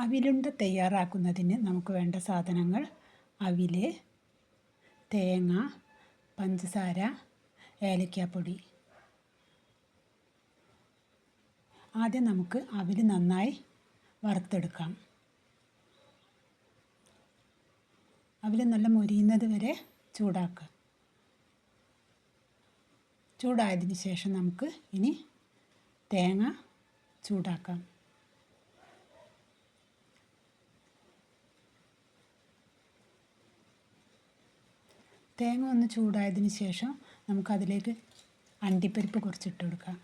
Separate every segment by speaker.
Speaker 1: അവിലുണ്ട തയ്യാറാക്കുന്നതിന് നമുക്ക് വേണ്ട സാധനങ്ങൾ അവിൽ തേങ്ങ പഞ്ചസാര ഏലക്കാപ്പൊടി. ആദ്യം നമുക്ക് അവിൽ നന്നായി വറുത്തെടുക്കാം. അവിൽ നല്ല മൊരിയുന്നത് വരെ ചൂടാക്കുക. ചൂടായതിന് ശേഷം നമുക്ക് ഇനി തേങ്ങ ചൂടാക്കാം. തേങ്ങ ഒന്ന് ചൂടായതിന് ശേഷം നമുക്കതിലേക്ക് അണ്ടിപ്പരിപ്പ് കുറച്ചിട്ട് കൊടുക്കാം.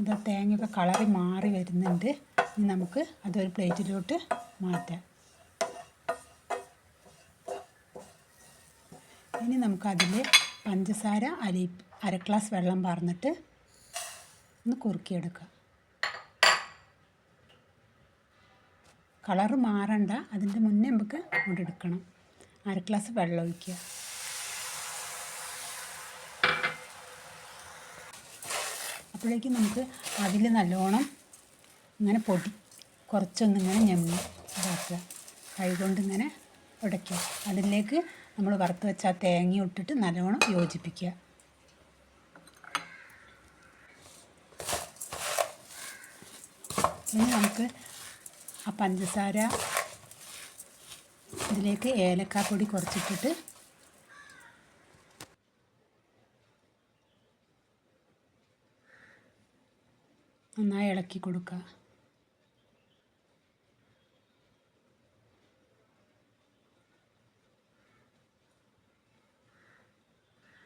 Speaker 1: ഇതാ തേങ്ങയൊക്കെ കളറി മാറി വരുന്നുണ്ട്. ഇനി നമുക്ക് അതൊരു പ്ലേറ്റിലോട്ട് മാറ്റാം. ഇനി നമുക്കതിൽ പഞ്ചസാര അരി അര ഗ്ലാസ് വെള്ളം പാർന്നിട്ട് ഒന്ന് കുറുക്കിയെടുക്കുക കളറ് മാറണ്ട. അതിന്റെ മുന്നേ നമുക്ക് ഇവിടെ എടുക്കണം. അര ഗ്ലാസ് വെള്ളം ഒഴിക്കുക. അപ്പോഴേക്കും നമുക്ക് അതിൽ നല്ലോണം ഇങ്ങനെ പൊടി കുറച്ചൊന്നിങ്ങനെ ഞമ്മി ഇതാക്കുക. കൈകൊണ്ട് ഇങ്ങനെ ഉടയ്ക്കുക. അതിലേക്ക് നമ്മൾ വറുത്ത് വെച്ച തേങ്ങ ഇട്ടിട്ട് നല്ലോണം യോജിപ്പിക്കുക. ഇനി നമുക്ക് ആ പഞ്ചസാര ഇതിലേക്ക് ഏലക്കാപ്പൊടി കുറച്ചിട്ടിട്ട് നന്നായി ഇളക്കി കൊടുക്കുക.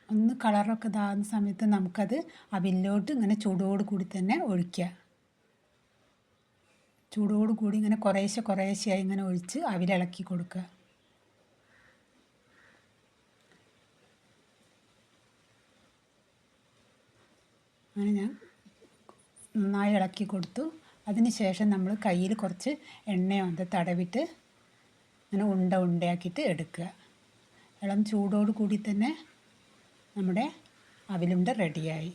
Speaker 1: ഒന്ന് കളറൊക്കെ ഇതാകുന്ന സമയത്ത് നമുക്കത് അവിലോട്ട് ഇങ്ങനെ ചൂടോട് കൂടി തന്നെ ഒഴിക്കുക. ചൂടോട് കൂടി ഇങ്ങനെ കുറേശ്ശെ കുറേശ്ശെയായി ഇങ്ങനെ ഒഴിച്ച് അവിലിളക്കി കൊടുക്കുക. അങ്ങനെ ഞാൻ നന്നായി ഇളക്കി കൊടുത്തു. അതിനുശേഷം നമ്മൾ കയ്യിൽ കുറച്ച് എണ്ണയോ അത് തടവിട്ട് അങ്ങനെ ഉണ്ട ഉണ്ടയാക്കിയിട്ട് എടുക്കുക. ഇളം ചൂടോട് കൂടി തന്നെ നമ്മുടെ അവിലുണ്ട റെഡിയായി